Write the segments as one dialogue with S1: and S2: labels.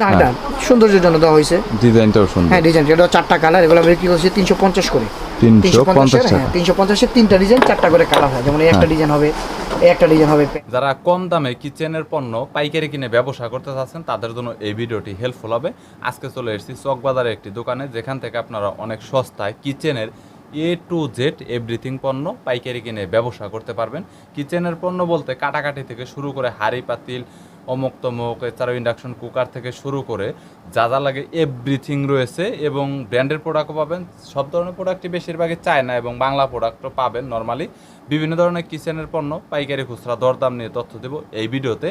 S1: ঢাকটা সৌন্দর্যের জন্য দেওয়া হয়েছে।
S2: ডিজাইনটাও সুন্দর।
S1: হ্যাঁ ডিজাইন এটা চারটা কালার এগুলো বিক্রি করছি তিনশো পঞ্চাশ করে।
S2: তিনশো পঞ্চাশ
S1: হ্যাঁ তিনশো পঞ্চাশের তিনটা ডিজাইন চারটা করে কালার হয়। যেমন একটা
S2: হ্যাঁ।
S1: ডিজাইন হবে একটা ডিজাইন হবে
S3: যারা কম দামে কিচেনের পণ্য পাইকারি কিনে ব্যবসা করতে চাচ্ছেন তাদের জন্য এই ভিডিওটি হেল্পফুল হবে। আজকে চলে এসেছি চকবাজারের একটি দোকানে যেখান থেকে আপনারা অনেক সস্তায় কিচেনের এ টু জেড এভরিথিং পণ্য পাইকারি কিনে ব্যবসা করতে পারবেন। কিচেনের পণ্য বলতে কাটাকাটি থেকে শুরু করে হাঁড়ি পাতিল অমুক তমুক এছাড়াও ইন্ডাকশন কুকার থেকে শুরু করে যা যা লাগে এভরিথিং রয়েছে এবং ব্র্যান্ডের প্রোডাক্টও পাবেন। সব ধরনের প্রোডাক্টই বেশিরভাগই চায়না এবং বাংলা প্রোডাক্টও পাবেন নর্মালি বিভিন্ন ধরনের কিচেনের পণ্য, পাইকারি খুচরা দরদাম নিয়ে তথ্য দেব এই ভিডিওতে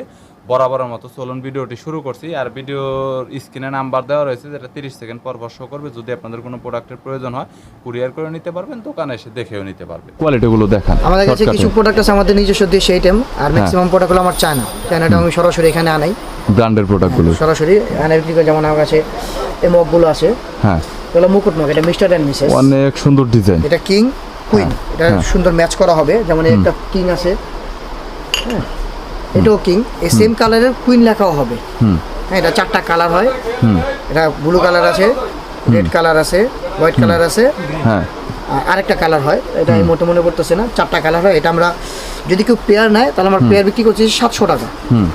S3: বরাবরের মতো চলুন ভিডিওটি শুরু করছি। আর ভিডিওর স্ক্রিনে নাম্বার দেওয়া রয়েছে যেটা তিরিশ সেকেন্ড পর শো করবে। যদি আপনাদের কোনো প্রোডাক্টের প্রয়োজন হয় কুরিয়ার করে নিতে পারবেন দোকানে এসে দেখেও নিতে পারবে।
S2: কোয়ালিটিগুলো দেখান।
S1: আমাদের কাছে কিছু প্রোডাক্ট আছে আমাদের নিজস্ব দেশে আইটেম আর
S2: হ্যাঁ।
S1: ম্যাক্সিমাম প্রোডাক্টগুলো আমার চায় চায়না চায়নাটা আমি সরাসরি এখানে আনাই।
S2: ব্র্যান্ডের প্রোডাক্টগুলো
S1: সরাসরি এখানে যেমন আমার কাছে এই মগগুলো আছে।
S2: হ্যাঁ।
S1: এগুলো মুকুট মগ এটা মিস্টার অ্যান্ড মিসেস।
S2: অনেক সুন্দর ডিজাইন
S1: এটা কিং কুইন এটা
S2: হ্যাঁ।
S1: সুন্দর ম্যাচ করা হবে। যেমন একটা কিং আছে। হ্যাঁ। এটাও কিং এই সেম কালারের কুইন লেখাও হবে। হ্যাঁ এটা চারটা কালার হয়।
S2: হুম।
S1: এটা ব্লু কালার আছে রেড কালার আছে হোয়াইট কালার আছে।
S2: হ্যাঁ।
S1: আর আরেকটা কালার হয় এটা আমি মোটে মনে করতেছে না। চারটা কালার হয় এটা আমরা যদি কেউ পেয়ার নেয় তাহলে আমরা পেয়ার বিক্রি করছি সাতশো টাকা।
S2: হুম।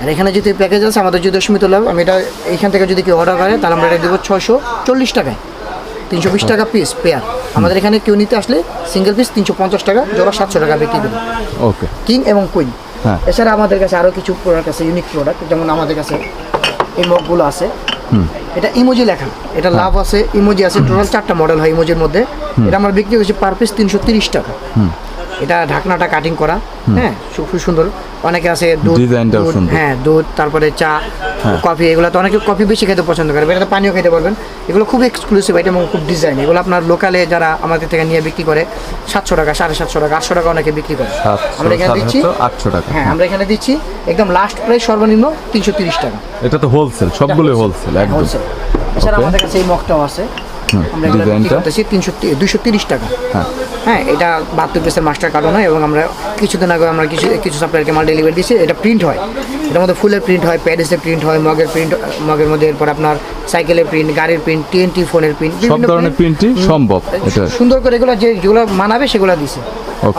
S1: আর এখানে যদি প্যাকেজ আছে আমাদের যদি দশমিত লাভ আমি এটা এইখান থেকে যদি কেউ অর্ডার করে তাহলে আমরা এটা দেবো ছয়শো চল্লিশ টাকায়। তিনশো বিশ টাকা পিস পেয়ার আমাদের এখানে কেউ নিতে আসলে সিঙ্গেল পিস তিনশো পঞ্চাশ টাকা জোড়া সাতশো টাকা বিক্রি দেবো
S2: ওকে।
S1: কিং এবং কুইন
S2: হ্যাঁ।
S1: এছাড়া আমাদের কাছে আরও কিছু প্রোডাক্ট আছে ইউনিক প্রোডাক্ট যেমন আমাদের কাছে এই মগগুলো আছে। এটা ইমোজি লেখা। এটা লাভ আছে ইমোজি আছে টোটাল চারটা মডেল হয় ইমোজির মধ্যে। এটা আমার বিক্রি হয়েছে পার পিস তিনশো তিরিশ টাকা। এটা ঢাকনাটা কাটিং করা। হ্যাঁ খুব সুন্দর। অনেকে আছে দুধ। হ্যাঁ দুধ তারপরে চা
S2: হ্যাঁ।
S1: কফি এগুলো তো অনেকে কফি বেশি খেতে পছন্দ করে এটাতে পানিও খেতে পারবেন। এগুলো খুব এক্সক্লুসিভ আইটেম এবং খুব ডিজাইন এগুলো আপনার লোকালে যারা আমাদের থেকে নিয়ে বিক্রি করে সাতশো টাকা সাড়ে সাতশো টাকা আটশো টাকা অনেকে বিক্রি করে। আমরা এখানে দিচ্ছি
S2: আটশো টাকা।
S1: হ্যাঁ আমরা এখানে দিচ্ছি একদম লাস্ট প্রাইস সর্বনিম্ন তিনশো তিরিশ টাকা।
S2: এটা তো হোলসেল সবগুলো হোলসেল একদম।
S1: হোলসেল এছাড়া আমাদের কাছে এই মগটাও আছে। আমরা এগুলো বিক্রি করতেছি তিনশো দুইশো তিরিশ টাকা।
S2: হ্যাঁ।
S1: হ্যাঁ এটা বাহাত্তর পিসের মাস্টার কার্টন হয় এবং আমরা কিছুদিন আগে আমরা কিছু কিছু সাপ্লাইকে মাল ডেলিভারি দিয়েছি। এটা প্রিন্ট হয়। এটার মধ্যে ফুলের প্রিন্ট হয় প্যারিসের প্রিন্ট হয় মগের প্রিন্ট মগের মধ্যে এরপর আপনার সাইকেলের প্রিন্ট গাড়ির প্রিন্ট টিএনটি ফোনের প্রিন্ট
S2: সব ধরনের প্রিন্টই সম্ভব
S1: সুন্দর করে এগুলো যে যেগুলো মানাবে সেগুলো দিছে.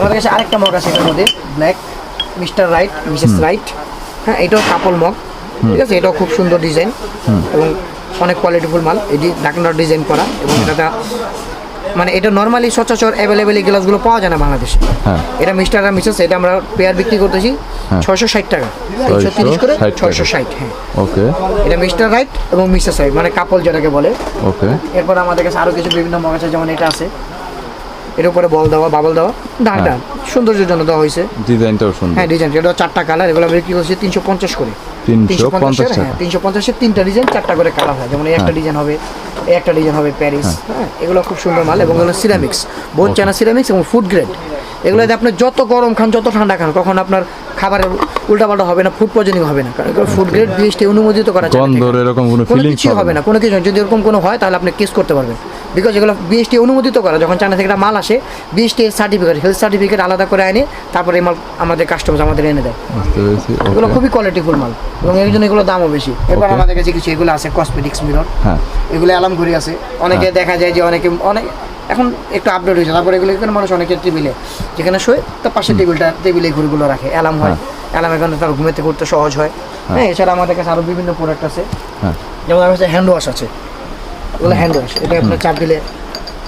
S1: আমাদের কাছে আরেকটা মগ আছে এটার মধ্যে black mister right missus right হ্যাঁ এটাও কাপল মগ ঠিক আছে? এটাও খুব সুন্দর ডিজাইন এবং অনেক কোয়ালিটিফুল মাল। এটি ঢাকনার ডিজাইন করা এবং এটা মানে এটা নর্মালি সচরাচর অ্যাভেলেবেল এই গ্লাসগুলো পাওয়া যায় না বাংলাদেশে।
S2: হ্যাঁ।
S1: এটা মিস্টার আর মিসেস এটা আমরা পেয়ার বিক্রি করতেছি
S2: হ্যাঁ।
S1: ছয়শো ষাট টাকা। তিনশো তিরিশ করে ছয়শো ষাট হ্যাঁ।
S2: ওকে।
S1: এটা মিস্টার রাইট এবং মিসেস রাইট মানে কাপল যেটাকে বলে।
S2: ওকে।
S1: এরপর আমাদের কাছে আরও কিছু বিভিন্ন মগ আছে যেমন এটা আছে। এর উপরে বল দেওয়া বাবল দেওয়া। ঢাকটা সৌন্দর্যের জন্য দেওয়া হয়েছে।
S2: ডিজাইনটাও সুন্দর।
S1: হ্যাঁ ডিজাইন এটা চারটা কালার এগুলো বিক্রি করছি তিনশো পঞ্চাশ করে।
S2: তিনশো পঞ্চাশ
S1: হ্যাঁ।
S2: টাকা
S1: তিনশো পঞ্চাশের তিনটা ডিজাইন চারটা করে কালার হয়। যেমন এই একটা
S2: হ্যাঁ।
S1: ডিজাইন হবে এই একটা ডিজাইন হবে প্যারিস হ্যাঁ। এগুলো খুব সুন্দর মাল এবং এগুলো সিরামিক্স বোন চায়না সিরামিক্স এবং ফুড গ্রেড এগুলোতে আপনি যত গরম খান যত ঠান্ডা খান কখন আপনার খাবারের উল্টাপাল্টা হবে না ফুড পয়জনিং হবে না। কারণ ফুড গ্রেড বিএসটি অনুমোদিত করা যায়
S2: গন্ধর এরকম কোনো
S1: কোনো
S2: ফিলিংস
S1: কিছুই হবে না। কোনো কিছু যদি এরকম কোনো হয় তাহলে আপনি কেস করতে পারবেন। বিকজ এগুলো বিএসটি অনুমোদিত করা যখন চায়না থেকে একটা মাল আসে বিএসটি সার্টিফিকেট হেলথ সার্টিফিকেট আলাদা করে আনে তারপরে এই মাল আমাদের কাস্টমার আমাদের এনে দেয়। এগুলো খুবই কোয়ালিটিফুল মাল এবং এর জন্য এগুলো দামও বেশি। এবার আমাদের কাছে কিছু এগুলো আছে কসমেটিক্স মিরর
S2: হ্যাঁ।
S1: এগুলো অ্যালার্ম ঘড়ি আছে। অনেকে দেখা যায় যে অনেকে অনেক এখন একটু আপডেট হয়েছে। তারপরে এগুলো এখানে মানুষ অনেকের টেবিলে যেখানে শোয় তার পাশে টেবিলটা টেবিলে ঘুরগুলো রাখে অ্যালার্ম হয়। অ্যালার্মের কারণে তার ঘুমেতে করতে সহজ হয়। হ্যাঁ। এছাড়া আমাদের কাছে আরও বিভিন্ন প্রোডাক্ট আছে।
S2: হ্যাঁ।
S1: যেমন আমার কাছে হ্যান্ড ওয়াশ আছে। এগুলো হ্যান্ড ওয়াশ এটা আপনার চাপ দিলে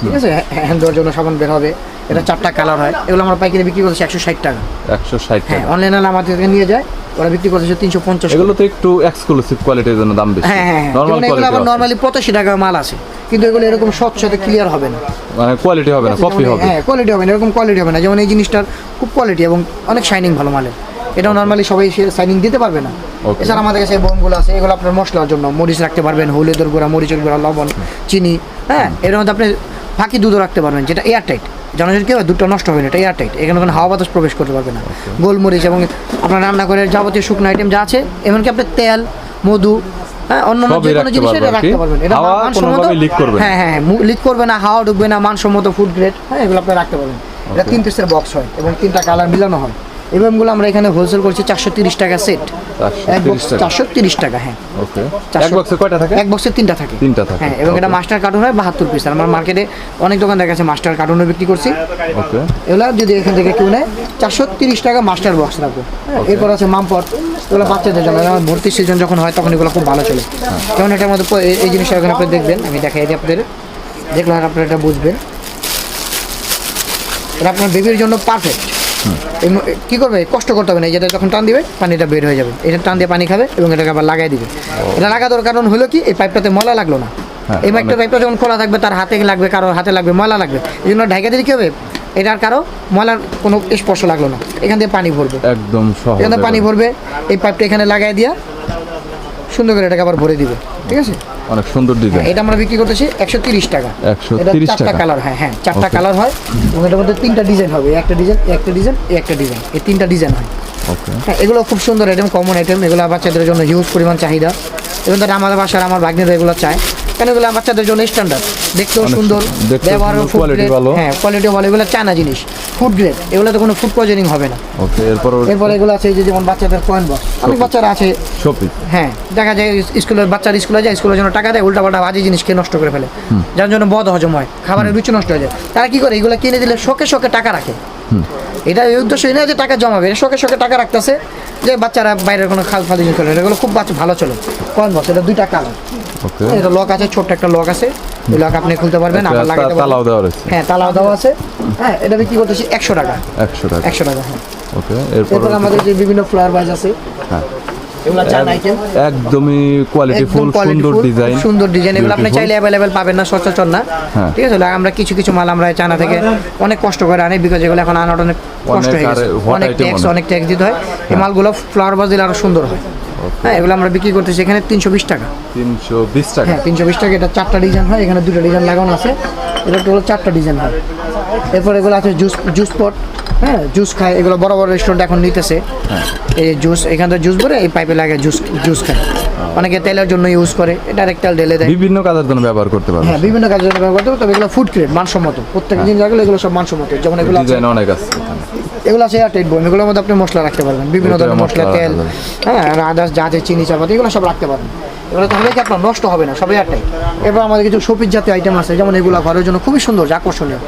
S1: ঠিক আছে? হ্যান্ড ধোয়ার জন্য সাবান বের হবে। এটা চারটা কালার হয়। এগুলো আমরা পাইকারি বিক্রি করছি একশো ষাট টাকা।
S2: একশো ষাট
S1: হ্যাঁ অনলাইনে আমাদের থেকে নিয়ে যায়। ওরা বিক্রি করতেছে তিনশো পঞ্চাশ
S2: এগুলো তো একটু এক্সক্লুসিভ কোয়ালিটির জন্য দাম বেশি।
S1: হ্যাঁ হ্যাঁ হ্যাঁ।
S2: নরমাল
S1: আবার নর্মালি পঁচাশি টাকা মাল আছে। কিন্তু এগুলো এরকম স্বচ্ছ ক্লিয়ার হবে না।
S2: মানে কোয়ালিটি হবে না কপি হবে।
S1: হ্যাঁ কোয়ালিটি হবে না এরকম কোয়ালিটি হবে না। যেমন এই জিনিসটার খুব কোয়ালিটি এবং অনেক শাইনিং ভালো মালের। এটাও নর্মালি সবাই সাইনিং দিতে পারবে না। এছাড়া আমাদের কাছে বোনগুলো আছে এগুলো আপনার মশলার জন্য। মরিচ রাখতে পারবেন হলুদের গুঁড়া মরিচের গুঁড়া লবণ চিনি হ্যাঁ? এর মধ্যে আপনি ফাঁকি দুধও রাখতে পারবেন যেটা এয়ার টাইট জানেন কি হয় দুধটা নষ্ট হবে না এটা এয়ার টাইট এখানে কোনো হাওয়া বাতাস প্রবেশ করতে পারবে না। গোলমরিচ এবং আপনার রান্না করে যাবতীয় শুকনো আইটেম যা আছে এমনকি আপনার তেল মধু হ্যাঁ? অন্য যে কোনো জিনিস এটা রাখতে পারবেন। এটা মানসম্মত। হ্যাঁ হ্যাঁ লিক করবে না হাওয়া ঢুকবে না মানসম্মত ফুড গ্রেড হ্যাঁ এগুলো আপনি রাখতে পারবেন। এটা তিন পিসের বক্স হয় এবং তিনটা কালার মিলানো হয়। এই ব্যায়ামগুলো আমরা এখানে হোলসেল করছি চারশো তিরিশ টাকা সেট এক
S2: 430
S1: বক্স
S2: টাকা।
S1: চারশো তিরিশ টাকা হ্যাঁ।
S2: ওকে এক বক্সে কয়টা থাকে?
S1: এক বক্সে তিনটা থাকে।
S2: তিনটা থাকে।
S1: হ্যাঁ এবং এটা মাস্টার কার্টুন হয় বাহাত্তর পিস আমার মার্কেটে অনেক দোকান দেখা গেছে মাস্টার কার্টুনও বিক্রি করছি।
S2: ওকে
S1: এগুলো যদি এখান থেকে কেউ নেয় চারশো তিরিশ টাকা মাস্টার বক্স রাখব। হ্যাঁ, এরপর আছে মামপট এগুলো বাচ্চাদের জন্য ভর্তির সিজন যখন হয় তখন এগুলো খুব ভালো চলে। যেমন এটার মধ্যে এই- জিনিসটা এখন আপনি দেখবেন আমি দেখাই দিই আপনাদের। দেখলে আপনারা এটা বুঝবেন। এটা আপনার বেবির জন্য পারফেক্ট কি করবে? কষ্ট করতে হবে না যেটা যখন টান দিবে পানিটা বের হয়ে যাবে। এটা টান দিয়ে পানি খাবে এবং এটাকে আবার লাগাই দিবে। এটা লাগানোর কারণ হলো কি এই পাইপটাতে ময়লা লাগল না।
S2: হ্যাঁ,
S1: এই পাইপটা পাইপটা যখন খোলা থাকবে তার হাতে লাগবে কারও হাতে লাগবে ময়লা লাগবে। এই জন্য ঢাকা দিলে কি হবে? এটার কারও ময়লার কোনো স্পর্শ লাগল না। এখান থেকে পানি ভরবে।
S2: একদম
S1: এখান থেকে পানি ভরবে। এই পাইপটা এখানে লাগাই দিয়া সুন্দর করে এটাকে আবার ভরে দিবে। ঠিক আছে?
S2: অনেক সুন্দর ডিজাইন
S1: এটা আমরা বিক্রি করতেছি একশো তিরিশ টাকা।
S2: 130
S1: এটা চারটা
S2: টাকা।
S1: কালার হ্যাঁ হ্যাঁ চারটা কালার হয় এবং এটার মধ্যে তিনটা ডিজাইন হবে। একটা ডিজাইন একটা ডিজাইন একটা ডিজাইন এই তিনটা ডিজাইন হয়।
S2: ওকে
S1: হ্যাঁ এগুলো খুব সুন্দর আইটেম কমন আইটেম এগুলো বাচ্চাদের জন্য হিউজ পরিমাণ চাহিদা। এবং তারা আমাদের বাসার আমার ভাগ্নেরা এগুলো চায়। কেন এগুলো বাচ্চাদের জন্য স্ট্যান্ডার্ড দেখতেও সুন্দর ব্যবহারও ফুড
S2: ভালো।
S1: হ্যাঁ কোয়ালিটিও ভালো এগুলো চায়না জিনিস। ফুড গ্রেড এগুলোতে কোনো ফুড পয়জনিং হবে না।
S2: ওকে এরপর
S1: এরপর এগুলো আছে যে যেমন বাচ্চাদের কয়েন বক্স অনেক বাচ্চারা আছে।
S2: শপিং
S1: হ্যাঁ দেখা যায় স্কুলের বাচ্চার স্কুলে যায় স্কুলের জন্য টাকা দেয় উল্টা পাল্টা বাজে জিনিস খেয়ে নষ্ট করে ফেলে। যার জন্য বদ হজম হয় খাবারের রুচি নষ্ট হয়ে যায়। তারা কি করে? এগুলো কিনে দিলে শোকে শোকে টাকা রাখে। এটা এই উদ্দেশ্য এই না যে টাকা জমাবে শোকে শোকে টাকা রাখতেছে। যে বাচ্চারা বাইরের কোনো খাল ফাল করে। এগুলো খুব বাচ্চা ভালো চলে। কয়েন বস এটা দুইটা কালার। এটা লক আছে ছোট্ট একটা লক আছে। ওই লক আপনি খুলতে পারবেন আবার লাগাতে
S2: তালাও দেওয়া আছে
S1: হ্যাঁ তালাও দেওয়া আছে। হ্যাঁ এটা বিক্রি করতেছি একশো টাকা।
S2: একশো টাকা।
S1: একশো টাকা হ্যাঁ।
S2: ওকে এরপর
S1: আমাদের যে বিভিন্ন ফ্লাওয়ার বাজ আছে
S2: হ্যাঁ। একদমই কোয়ালিটি ফুল সুন্দর ডিজাইন
S1: সুন্দর ডিজাইন এগুলো আপনি চাইলে অ্যাভেলেবেল পাবেন না সচরাচর না।
S2: হ্যাঁ।
S1: ঠিক আছে আমরা কিছু কিছু মাল আমরা চায়না থেকে অনেক কষ্ট করে আনি বিকজ এগুলো এখন আনাটা অনেক কষ্ট হয়ে গেছে। অনেক ট্যাক্স
S2: অনেক।
S1: অনেক ট্যাক্স দিতে হয়। এই মালগুলো ফ্লাওয়ার বাজ দিলে আরও সুন্দর হয়। হ্যাঁ এগুলো আমরা বিক্রি করতেছি এখানে তিনশো বিশ টাকা।
S2: তিনশো বিশ টাকা।
S1: হ্যাঁ তিনশো বিশ টাকা এটা চারটা ডিজাইন হয় এখানে দুটো ডিজাইন লাগানো আছে। এটা টোটাল চারটা ডিজাইন হয়। এরপর এগুলো আছে জুস জুস পট হ্যাঁ জুস খায় এগুলো বড় বড় রেস্টুরেন্ট এখন নিতেছে। এই জুস এখান থেকে জুস ভরে এই পাইপে লাগে জুস জুস খায়। অনেকে তেলের জন্য ইউজ করে এটা তেল ঢেলে দেয়।
S2: বিভিন্ন কাজের জন্য ব্যবহার করতে পারবে।
S1: হ্যাঁ বিভিন্ন কাজের জন্য ব্যবহার করতে হবে তবে এগুলো ফুড গ্রেড মানসম্মত। প্রত্যেক দিন যেগুলো এগুলো সব মানসম্মত। যেমন এগুলো আছে
S2: অনেক আছে।
S1: এগুলো আছে এয়ারটাইট বই এগুলোর মধ্যে আপনি মশলা রাখতে পারবেন। বিভিন্ন ধরনের মশলা তেল হ্যাঁ আদার্স যা আছে চিনি চাপাতি এগুলো সব রাখতে পারবেন। এগুলো তাহলে কি আপনার নষ্ট হবে না? সব এয়ারটাইট এবার আমাদের কিছু শপিজ জাতীয় আইটেম আছে যেমন এগুলো ঘরের জন্য খুবই সুন্দর আকর্ষণীয়।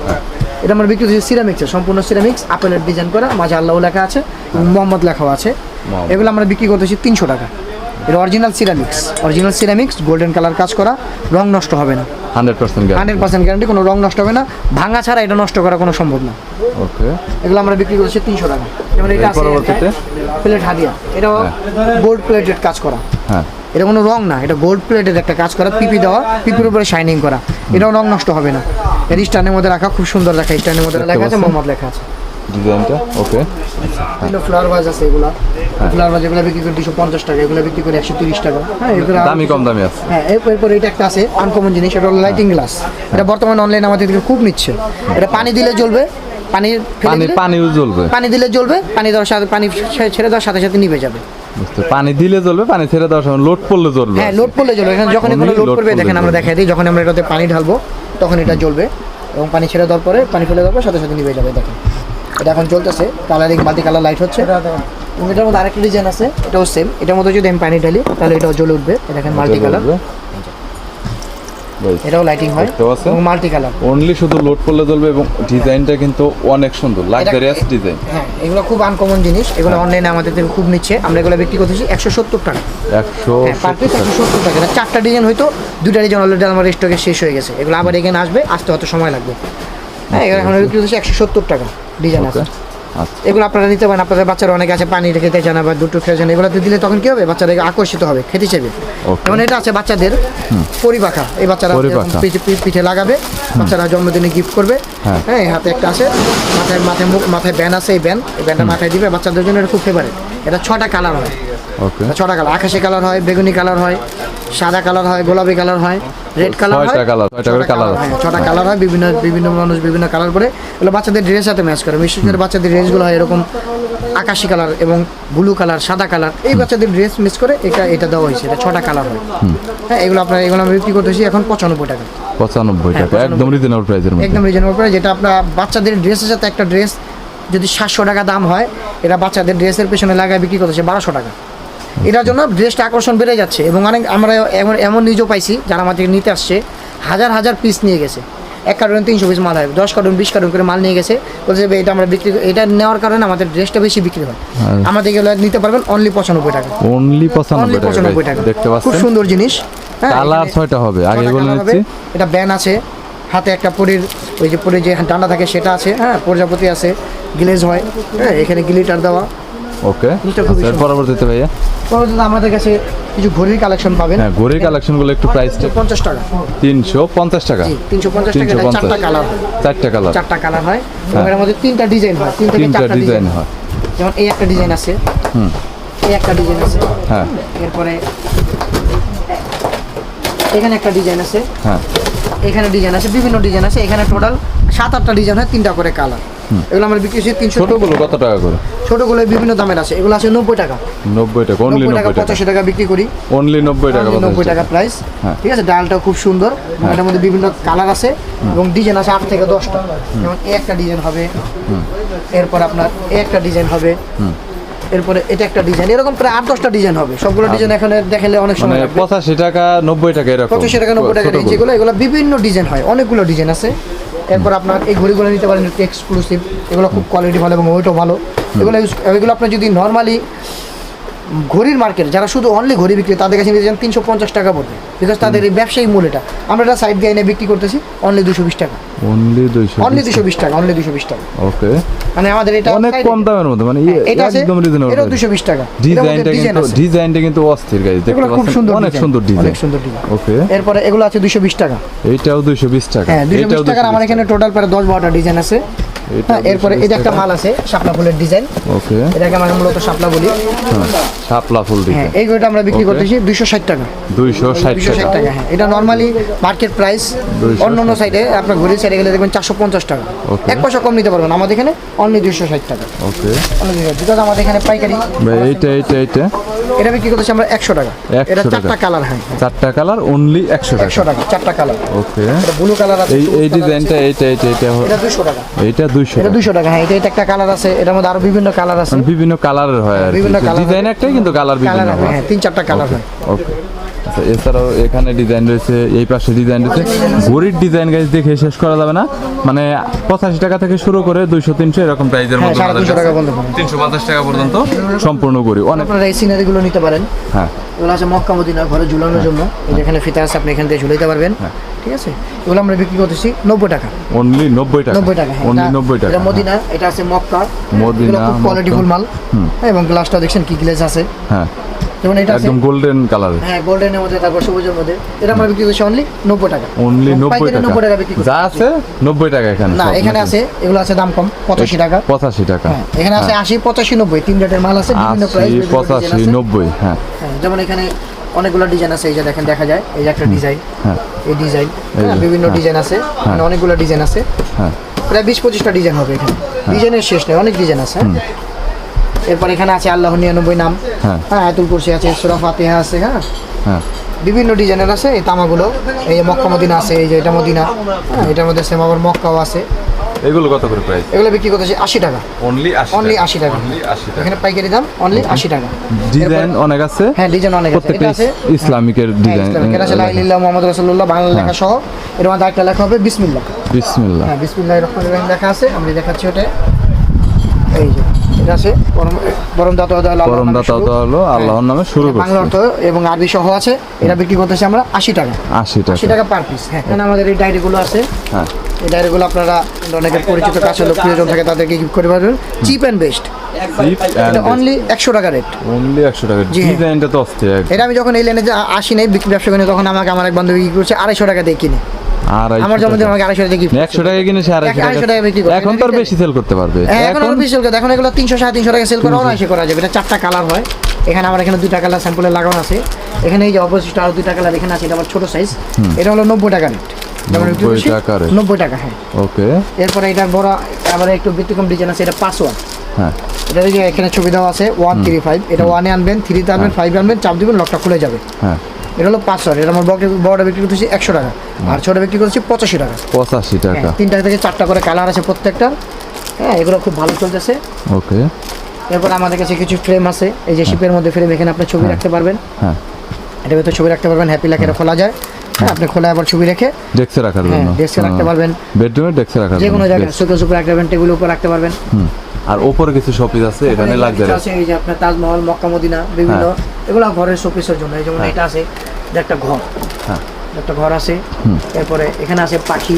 S1: এটা আমরা বিক্রি করছি সিরামিক্সের সম্পূর্ণ সিরামিক্স আপেলের ডিজাইন করা মাঝে আল্লাহ লেখা আছে মোহাম্মদ লেখাও আছে। এগুলো আমরা বিক্রি করতেছি তিনশো টাকা। এটা original ceramics original ceramics golden colour কাজ করা রং নষ্ট হবে না।
S2: Hundred percent
S1: hundred percent guarantee কোনো রং নষ্ট হবে না। ভাঙা ছাড়া এটা নষ্ট করা কোনো সম্ভব না।
S2: ওকে।
S1: এগুলো আমরা বিক্রি করছি তিনশো টাকা। যেমন এটা
S2: পরবর্তীতে?
S1: প্লেট হাদিয়া। এটাও গোল্ড প্লেটেড কাজ করা।
S2: হ্যাঁ।
S1: এটা কোনো রং না এটা গোল্ড প্লেটেড একটা কাজ করা পিপি দেওয়া পিপির উপরে শাইনিং করা। এটাও রং নষ্ট হবে না। এর স্টানের মধ্যে রাখা খুব সুন্দর লেখা স্টানের মধ্যে লেখা আছে মোহাম্মদ লেখা আছে।
S2: ডিজাইনটা ওকে।
S1: বিভিন্ন ফ্লাওয়ার ভাজ আছে এগুলা। ফ্লাওয়ার ভাজ এগুলো বিক্রি করে দুশো পঞ্চাশ টাকা এগুলো বিক্রি করে একশো তিরিশ টাকা। হ্যাঁ এগুলো
S2: দামি কম দামি আছে।
S1: হ্যাঁ এরপর এটা একটা আছে আনকমন জিনিস এটা হলো লাইটিং গ্লাস এটা বর্তমানে অনলাইন আমাদের থেকে খুব নিচ্ছে। এটা পানি দিলে জ্বলবে পানি
S2: পানি পানিও জ্বলবে।
S1: পানি দিলে জ্বলবে পানি দেওয়ার সাথে পানি ছেড়ে দেওয়ার সাথে সাথে নিভে যাবে।
S2: বুঝতে পানি দিলে জ্বলবে পানি ছেড়ে দেওয়ার সময় লোড পড়লে জ্বলবে।
S1: হ্যাঁ লোড পড়লে জ্বলবে। এখানে যখন কোনো লোড করবে দেখেন আমরা দেখাই দিই যখন আমরা এটাতে পানি ঢালবো তখন এটা জ্বলবে এবং পানি ছেড়ে দেওয়ার পরে পানি ফেলে দেওয়ার পর সাথে সাথে নিভে যাবে দেখেন। এটা এখন চলতেছে কালারিং মাল্টি কালার লাইট হচ্ছে এটার মধ্যে আরেকটা ডিজাইন আছে এটাও সেম এটার মধ্যে যদি আমি পানি ঢালি তাহলে এটাও জ্বলে উঠবে। এটা দেখেন মাল্টি কালার এটাও লাইটিং হয়।
S2: দেখতেও
S1: এবং মাল্টি কালার
S2: অনলি শুধু লোড করলে এবং ডিজাইনটা কিন্তু অনেক সুন্দর লাক্সারিয়াস ডিজাইন
S1: হ্যাঁ এগুলো খুব আনকমন জিনিস। এগুলো অনলাইনে আমাদের থেকে খুব নিচ্ছে। আমরা এগুলো বিক্রি করতেছি একশো সত্তর টাকা।
S2: একশো
S1: হ্যাঁ পার পিস একশো সত্তর টাকা। এটা চারটা ডিজাইন হয়তো দুটা ডিজাইন অলরেডি আমার স্টকে শেষ হয়ে গেছে। এগুলো আবার এখানে আসবে। আসতে হয়তো সময় লাগবে। হ্যাঁ এগুলো এখন বিক্রি করতেছি একশো সত্তর টাকা। ডিজাইন আছে। এগুলো আপনারা নিতে পারেন আপনাদের বাচ্চারা অনেক আছে পানি রেখে খেতে চান বা দুটো খেতে চান এগুলোতে দিলে তখন কি হবে? বাচ্চারা আকর্ষিত হবে খেতে চাইবে. যেমন এটা আছে বাচ্চাদের পরিপাখা এই বাচ্চারা পিঠে- লাগাবে বাচ্চারা জন্মদিনে গিফট করবে।
S2: হ্যাঁ।
S1: হ্যাঁ এই হাতে একটা আছে মাথায় মাথায় মুখ মাথায় ব্যান আছে এই ব্যান এই ব্যানটা মাথায় দিবে বাচ্চাদের জন্য এটা খুব ফেভারিট এটা ছটা কালার হয়। ছটা কালার আকাশি কালার হয় বেগুনি কালার হয়। সাদা কালার হয় গোলাপি কালার হয় রেড কালার হয়
S2: ছয়টা করে colour
S1: হয়, ছটা কালার হয় বিভিন্ন বিভিন্ন মানুষ বিভিন্ন কালার করে এগুলো বাচ্চাদের ড্রেস সাথে ম্যাচ করে। বিশেষ করে বাচ্চাদের ড্রেসগুলো হয় এরকম আকাশি কালার এবং ব্লু কালার সাদা কালার। এই বাচ্চাদের ড্রেস মিস করে এটা এটা দেওয়া হয়েছে এটা ছটা কালার হয়। হ্যাঁ এগুলো আপনার এগুলো আমি বিক্রি করতেছি এখন পঁচানব্বই টাকা।
S2: পঁচানব্বই
S1: হ্যাঁ,
S2: টাকা একদম রিজনেবল প্রাইসের
S1: একদম রিজনেবল প্রাইস যেটা আপনার বাচ্চাদের ড্রেসের সাথে একটা ড্রেস যদি সাতশো টাকা দাম হয় এটা বাচ্চাদের ড্রেসের পেছনে লাগায় বিক্রি করতেছে বারোশো টাকা। এটার জন্য ড্রেসটা আকর্ষণ বেড়ে যাচ্ছে এবং অনেক আমরা এমন এমন নিজেও পাইছি যারা আমাদের নিতে আসছে। হাজার হাজার পিস নিয়ে গেছে। এক কার্টুন তিনশো পিস মাল হয়। দশ কার্টুন বিশ কার্টুন করে মাল নিয়ে গেছে। বলছে এটা আমরা বিক্রি এটা নেওয়ার কারণে আমাদের ড্রেসটা বেশি বিক্রি হয়। আমাদের এগুলো নিতে পারবেন অনলি পঁচানব্বই টাকা।
S2: অনলি পঁচানব্বই টাকা।
S1: পঁচানব্বই। টাকা।
S2: দেখতে
S1: খুব সুন্দর জিনিস। হ্যাঁ,
S2: কালার ছয়টা হবে। আগে বলে নিচ্ছি
S1: এটা ব্যান আছে। হাতে একটা পরির ওই যে পরির যে ডান্ডা থাকে সেটা আছে। হ্যাঁ প্রজাপতি আছে। গ্লেজ হয়। হ্যাঁ এখানে গ্লিটার দেওয়া।
S2: ওকে
S1: এটা
S2: পরবর্তীতে ভাইয়া?
S1: পরবর্তীতে আমাদের কাছে কিছু ঘড়ির কালেকশন পাবেন।
S2: হ্যাঁ ঘড়ির কালেকশনগুলো একটু প্রাইসটা
S1: পঞ্চাশ টাকা।
S2: তিনশো পঞ্চাশ টাকা।
S1: জি তিনশো পঞ্চাশ টাকা
S2: তিনশো
S1: চারটা কালার
S2: চারটা কালার
S1: চারটা কালার হয়। এবং এর মধ্যে তিনটা ডিজাইন হয়। তিন থেকে চারটা
S2: ডিজাইন হয়।
S1: যেমন এই একটা ডিজাইন আছে।
S2: হুম।
S1: এই একটা ডিজাইন আছে।
S2: হ্যাঁ।
S1: এরপরে এখানে একটা ডিজাইন আছে।
S2: হ্যাঁ।
S1: এখানে ডিজাইন আছে বিভিন্ন ডিজাইন আছে। এখানে টোটাল সাত আটটা ডিজাইন হয় তিনটা করে কালার এগুলো আমরা বিক্রি করছি তিনশো
S2: ছোটগুলো কত টাকা করে?
S1: ছোটগুলো বিভিন্ন দামের আছে। এগুলো আছে নব্বই টাকা।
S2: নব্বই টাকা অনলি
S1: নব্বই টাকা পঁচাশি টাকা বিক্রি করি।
S2: অনলি নব্বই টাকা
S1: নব্বই টাকা প্রাইস
S2: হ্যাঁ।
S1: ঠিক আছে? ডালটাও খুব সুন্দর। এটার মধ্যে বিভিন্ন কালার আছে এবং ডিজাইন আছে আট থেকে দশটা। যেমন একটা ডিজাইন হবে। এরপর আপনার একটা ডিজাইন হবে। এরপরে এটা একটা ডিজাইন এরকম প্রায় আট দশটা ডিজাইন হবে। সবগুলো ডিজাইন এখানে দেখালে অনেক
S2: মানে
S1: সময়
S2: পঁচাশি টাকা নব্বই টাকা এরকম।
S1: পঁচাশি টাকা নব্বই টাকা। যেগুলো এগুলো বিভিন্ন ডিজাইন হয়। অনেকগুলো ডিজাইন আছে। এরপর আপনার এই ঘড়িগুলো নিতে পারেন একটু এক্সক্লুসিভ এগুলো খুব কোয়ালিটি ভালো এবং ওয়েটও ভালো। এগুলো ইউজ এগুলো আপনার যদি নর্মালি ঘড়ির মার্কেট যারা শুধু অনলি ঘড়ি বিক্রি তাদের কাছে নিতে চান তিনশো পঞ্চাশ টাকা পড়বে বিকজ তাদের এই ব্যবসায়ী মূল এটা। আমরা এটা সাইড দিয়ে এনে বিক্রি করতেছি অনলি দুশো বিশ টাকা।
S2: অনলি দুইশো
S1: অনলি দুশো বিশ টাকা অনলি দুশো বিশ টাকা।
S2: ওকে
S1: মানে আমাদের এটা
S2: অনেক কম দামের মধ্যে মানে
S1: হ্যাঁ, এটা
S2: একদম রিজনেবল
S1: এটাও দুশো বিশ টাকা।
S2: ডিজাইনটা
S1: ডিজাইন
S2: কিন্তু ডিজাইনটা কিন্তু অস্থির গাইজ দেখতে
S1: খুব সুন্দর
S2: অনেক সুন্দর ডিজাইন
S1: অনেক সুন্দর ডিজাইন
S2: ওকে
S1: এরপরে এগুলো আছে দুশো বিশ টাকা।
S2: এইটাও দুইশো বিশ টাকা।
S1: হ্যাঁ দুশো
S2: এটাও
S1: বিশ টাকার আমার এখানে টোটাল প্রায় দশ বারোটা ডিজাইন আছে। হ্যাঁ এরপরে এটা একটা মাল আছে শাপলা ফুলের ডিজাইন।
S2: ওকে।
S1: এটাকে আমরা মূলত শাপলা বলি।
S2: শাপলা ফুল
S1: হ্যাঁ এই ঘড়িটা আমরা বিক্রি করতেছি দুইশো ষাট টাকা।
S2: দুইশো ষাট
S1: দুইশো ষাট
S2: টাকা
S1: টাকা হ্যাঁ। এটা নর্মালি মার্কেট প্রাইস অন্য অন্য সাইডে আপনার ঘড়ির সাইডে গেলে দেখবেন চারশো পঞ্চাশ টাকা।
S2: Okay.
S1: এক পয়সা কম নিতে পারবেন আমাদের এখানে অনলি দুইশো ষাট টাকা।
S2: ওকে।
S1: অনলি আমাদের এখানে পাইকারি।
S2: ভাই এইটা এইটা এইটা।
S1: এটা বিক্রি করতেছি আমরা একশো টাকা। এটা চারটা কালার হ্যাঁ।
S2: চারটা কালার অনলি একশো
S1: একশো
S2: টাকা
S1: চারটা কালার।
S2: ওকে
S1: ব্লু কালার আছে
S2: এই এই ডিজাইনটা এইটা এইটা এইটা
S1: এটা দুশো টাকা।
S2: এইটা দুইশো
S1: এটা দুশো টাকা হ্যাঁ এটা এটা একটা কালার আছে এটার মধ্যে আরও বিভিন্ন কালার আছে।
S2: বিভিন্ন কালারের হয় আর
S1: বিভিন্ন কালার
S2: ডিজাইন একটাই কিন্তু কালার বিভিন্ন হ্যাঁ
S1: তিন চারটা কালার হয়।
S2: ওকে এছাড়াও এখানে ডিজাইন রয়েছে এই পাশে ডিজাইন রয়েছে। ঘড়ির ডিজাইন গাছ দেখে শেষ করা যাবে না। মানে পঁচাশি টাকা থেকে শুরু করে দুইশো তিনশো এরকম প্রাইজের
S1: হ্যাঁ
S2: মধ্যে
S1: তিনশো
S2: পঞ্চাশ টাকা পর্যন্ত সম্পূর্ণ করি অনেক
S1: আপনারা এই সিনারিগুলো নিতে পারেন।
S2: হ্যাঁ।
S1: এগুলো আছে মক্কা মদিনা ঘরে ঝুলানোর জন্য। এই যে এখানে ফিতা আছে আপনি এখান থেকে ঝুলাইতে পারবেন।
S2: হ্যাঁ।
S1: ঠিক আছে? এগুলো আমরা বিক্রি করতেছি নব্বই টাকা।
S2: অনলি নব্বই টাকা।
S1: নব্বই টাকা হ্যাঁ।
S2: অনলি
S1: এটা-
S2: নব্বই টাকা।
S1: এটা মদিনা এটা আছে মক্কা।
S2: মদিনা,
S1: কোয়ালিটিফুল মাল। হ্যাঁ, এবং গ্লাসটা দেখছেন কি গ্লাস আছে।
S2: হ্যাঁ।
S1: যেমন এটা
S2: একদম গোল্ডেন কালার
S1: হ্যাঁ গোল্ডেনের মধ্যে তারপর সবুজের মধ্যে। এটা আমরা বিক্রি করছি অনলি নব্বই টাকা।
S2: অনলি নব্বই
S1: পাইকারি
S2: টাকা।
S1: নব্বই টাকা বিক্রি
S2: যা আছে নব্বই টাকা এখানে
S1: না এখানে আছে এগুলো আছে দাম কম পঁচাশি টাকা।
S2: পঁচাশি টাকা।
S1: হ্যাঁ এখানে আছে আশি পঁচাশি নব্বই। তিন রেটের মাল আছে বিভিন্ন প্রাইস
S2: আশি পঁচাশি নব্বই হ্যাঁ।
S1: হ্যাঁ যেমন এখানে অনেকগুলো ডিজাইন আছে এই যে দেখেন দেখা যায়। এই যে একটা ডিজাইন
S2: হ্যাঁ।
S1: এই ডিজাইন
S2: এই
S1: বিভিন্ন
S2: হ্যাঁ।
S1: ডিজাইন আছে মানে অনেকগুলো ডিজাইন আছে।
S2: হ্যাঁ।
S1: প্রায় বিশ পঁচিশটা ডিজাইন হবে এখানে। ডিজাইনের শেষ নেই অনেক ডিজাইন আছে। হ্যাঁ। এরপর এখানে আছে আল্লাহ নিরানব্বই নাম।
S2: হ্যাঁ।
S1: হ্যাঁ আয়াতুল কুরসি আছে সুরা ফাতিহা আছে হ্যাঁ।
S2: হ্যাঁ।
S1: বিভিন্ন ডিজাইনের আছে এই তামাগুলো। এই যে মক্কা মদিনা আছে এই যে এটা মদিনা। হ্যাঁ এটার মধ্যে সেম আবার মক্কাও আছে।
S2: এগুলো কত করে প্রাইস
S1: এগুলো বিক্রি করতেছি আশি টাকা।
S2: অনলি
S1: অনলি আশি টাকা। এখানে পাইকারি দাম অনলি আশি টাকা।
S2: ডিজাইন অনেক আছে।
S1: হ্যাঁ ডিজাইন অনেক আছে। এটা আছে
S2: ইসলামিকের
S1: হ্যাঁ,
S2: ডিজাইন
S1: এটা আছে লা ইলাহা মুহাম্মদ রাসূলুল্লাহ বাংলা লেখা সহ। এর মধ্যে একটা লেখা হবে বিসমিল্লাহ।
S2: বিসমিল্লাহ।
S1: হ্যাঁ বিসমিল্লাহির রহমানির রহিম লেখা আছে আমি দেখাচ্ছি ওটা। এই যে এটা আছে দাতা হলো আল্লাহর
S2: পরম
S1: নামে
S2: দাতা হলো আল্লাহর নামে শুরু
S1: হ্যাঁ, বাংলা অর্থ এবং আরবি সহ আছে। এটা বিক্রি করতেছি আমরা আশি টাকা।
S2: আশি
S1: আশি
S2: টাকা
S1: পার পিস হ্যাঁ এখানে আমাদের এই ডায়েরিগুলো আছে।
S2: হ্যাঁ।
S1: এই ডায়েরিগুলো আপনারা অনেকের পরিচিত কাছে লোক প্রিয়জন থাকে তাদেরকে গিফট করে পারবেন চিপ অ্যান্ড বেস্ট অনলি একশো টাকা রেট
S2: অনলি একশো টাকা
S1: হ্যাঁ।
S2: ডিজাইনটা তো অস্থির।
S1: এটা আমি যখন এই লাইনে আসি নাই বিক্রি ব্যবসা করি তখন আমাকে আমার এক বান্ধবী কি করছে আড়াইশো টাকা দিয়ে কিনে। আমার জন্মদিন আমাকে আড়াইশো টাকা গিফট
S2: একশো টাকা কিনে সে আড়াইশো
S1: টাকা বিক্রি করে।
S2: এখন তো আর বেশি সেল করতে পারবে।
S1: হ্যাঁ এখন বেশি সেল করে এখন এগুলো তিনশো সাড়ে তিনশো টাকা সেল করা অনায়াসে করা যাবে এটা চারটা কালার হয়। এখানে আমার এখানে দুইটা কালার স্যাম্পলে লাগানো আছে। এখানে এই যে অপোজিট আরও দুইটা কালার এখানে আছে এটা আমার ছোট সাইজ এটা হলো নব্বই টাকা রেট
S2: 90 টাকা rate।
S1: নব্বই টাকা হ্যাঁ।
S2: ওকে।
S1: এরপরে এটা বড় আবার একটু ব্যতিক্রম ডিজাইন আছে এটা পাসওয়ার্ড
S2: হ্যাঁ।
S1: এটা এখানে ছবি দেওয়া আছে ওয়ান থ্রি ফাইভ এটা ওয়ানে আনবেন থ্রিতে আনবেন ফাইভ আনবেন চাপ দিবেন লকটা খুলে যাবে।
S2: হ্যাঁ।
S1: এটা হলো পাঁচশো এটা আমার বড় বড়টা বিক্রি করতেছি একশো টাকা। আর ছোটো বিক্রি করছি পঁচাশি টাকা।
S2: পঁচাশি
S1: হ্যাঁ,
S2: টাকা।
S1: তিনটা থেকে চারটা করে কালার আছে প্রত্যেকটা। হ্যাঁ এগুলো খুব ভালো চলতেছে।
S2: ওকে।
S1: এরপর আমাদের কাছে কিছু ফ্রেম আছে। এই যে শিপের মধ্যে ফ্রেম এখানে আপনি ছবি রাখতে পারবেন।
S2: হ্যাঁ।
S1: এটার ভিতরে ছবি রাখতে পারবেন হ্যাপি লাখের খোলা যায়। হ্যাঁ আপনি খোলা আবার ছবি রেখে
S2: ডেস্কে রাখার
S1: হ্যাঁ,
S2: জন্য
S1: এ রাখতে পারবেন।
S2: বেডরুমে ডেস্কে রাখার
S1: যে কোনো জায়গায়। সুতো সুপে রাখতে পারবেন টেবিলের উপর রাখতে পারবেন।
S2: আর ওপরে কিছু শপিস আছে এখানে লাগজারি
S1: আছে এই যে আপনার তাজমহল মক্কা মদিনা বিভিন্ন এগুলো ঘরের শোপিসের জন্য। এই যেমন এটা আছে। এটা একটা ঘর।
S2: হ্যাঁ।
S1: একটা ঘর আছে এরপরে এখানে আছে পাখি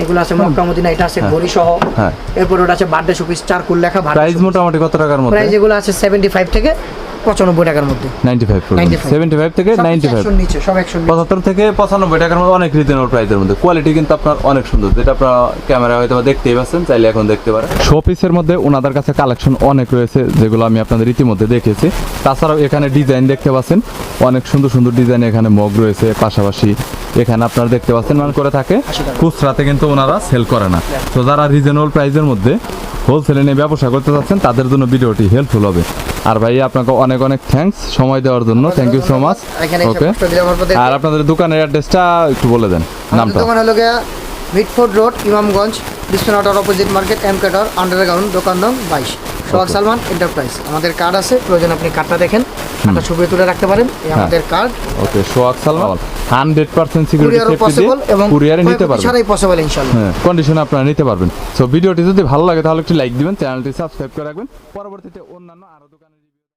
S1: এগুলো আছে মক্কা মদিনা এটা আছে ঘড়ি সহ
S2: হ্যাঁ।
S1: এরপরে ওটা আছে বার্থডে শোপিস চারকুল লেখা
S2: প্রাইস মোটামুটি কত টাকার মধ্যে?
S1: প্রাইস এগুলো আছে সেভেন্টি ফাইভ থেকে পঁচানব্বই টাকার মধ্যে।
S2: নাইনটি ফাইভ
S1: 95
S2: সেভেন্টি ফাইভ থেকে
S1: সব
S2: নাইনটি ফাইভ
S1: একশোর নিচে সব একশো
S2: পঁচাত্তর থেকে পঁচানব্বই টাকার মধ্যে অনেক রিজনেবল প্রাইসের মধ্যে। কোয়ালিটি কিন্তু আপনার অনেক সুন্দর। যেটা আপনার ক্যামেরা হয়তো দেখতেই পাচ্ছেন চাইলে এখন দেখতে পারেন। শোপিসের মধ্যে ওনাদের কাছে কালেকশন অনেক রয়েছে যেগুলো আমি আপনাদের ইতিমধ্যে দেখেছি তাছাড়াও এখানে ডিজাইন দেখতে পাচ্ছেন। অনেক সুন্দর সুন্দর ডিজাইন এখানে মগ রয়েছে পাশাপাশি এখানে আপনারা দেখতে পাচ্ছেন মানে করে থাকে। খুচরাতে কিন্তু ওনারা সেল করে না। তো যারা রিজনেবল প্রাইসের মধ্যে হোলসেলে নিয়ে ব্যবসা করতে চাচ্ছেন তাদের জন্য ভিডিওটি হেল্পফুল হবে। আর ভাই আপনাকে অনেক অনেক থ্যাঙ্কস সময় দেওয়ার জন্য। Thank you so much okay আর আপনাদের দোকানের অ্যাড্রেসটা একটু বলে দেন নামটা।
S1: দোকান হলো গিয়া Mitford road Imamganj Bishwanath opposite market M কেটর আন্ডারগ্রাউন্ড দোকান নং বাইশ। সোহাগ সালমান এন্টারপ্রাইজ আমাদের কার্ড আছে প্রয়োজন আপনি কার্ডটা দেখেন কার্ডটা ছবি তুলে রাখতে পারেন। এই
S2: হ্যাঁ।
S1: আমাদের card
S2: okay Sohag Salman hundred percent security safety
S1: possible এবং
S2: কুরিয়ারে নিতে পারবেন।
S1: সারাই পসিবল ইনশাল্লাহ
S2: হ্যাঁ কন্ডিশনে আপনারা নিতে পারবেন। সো ভিডিওটি যদি ভালো লাগে তাহলে একটু লাইক দিবেন চ্যানেলটি সাবস্ক্রাইব করে রাখবেন। পরবর্তীতে অন্যান্য আরও দোকানে